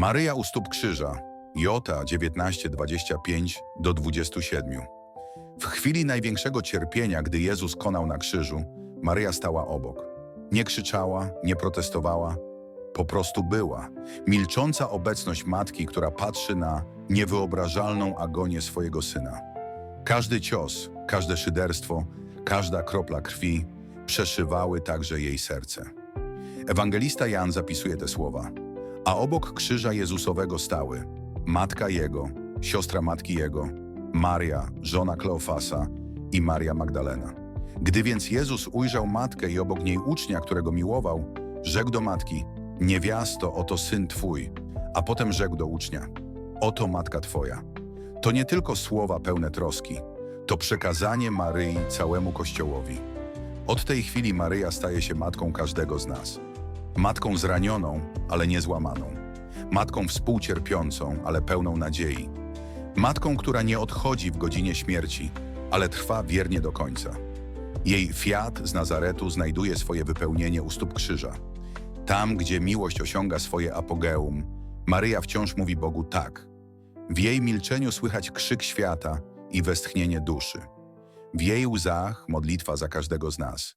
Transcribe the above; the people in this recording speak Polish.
Maryja u stóp krzyża, Jota 19:25 do 27. W chwili największego cierpienia, gdy Jezus konał na krzyżu, Maryja stała obok. Nie krzyczała, nie protestowała, po prostu była. Milcząca obecność matki, która patrzy na niewyobrażalną agonię swojego syna. Każdy cios, każde szyderstwo, każda kropla krwi przeszywały także jej serce. Ewangelista Jan zapisuje te słowa. A obok krzyża Jezusowego stały matka Jego, siostra matki Jego, Maria, żona Kleofasa i Maria Magdalena. Gdy więc Jezus ujrzał matkę i obok niej ucznia, którego miłował, rzekł do matki, niewiasto, oto syn Twój, a potem rzekł do ucznia, oto matka Twoja. To nie tylko słowa pełne troski, to przekazanie Maryi całemu Kościołowi. Od tej chwili Maryja staje się matką każdego z nas. Matką zranioną, ale nie złamaną. Matką współcierpiącą, ale pełną nadziei. Matką, która nie odchodzi w godzinie śmierci, ale trwa wiernie do końca. Jej fiat z Nazaretu znajduje swoje wypełnienie u stóp krzyża. Tam, gdzie miłość osiąga swoje apogeum, Maryja wciąż mówi Bogu tak. W jej milczeniu słychać krzyk świata i westchnienie duszy. W jej łzach modlitwa za każdego z nas.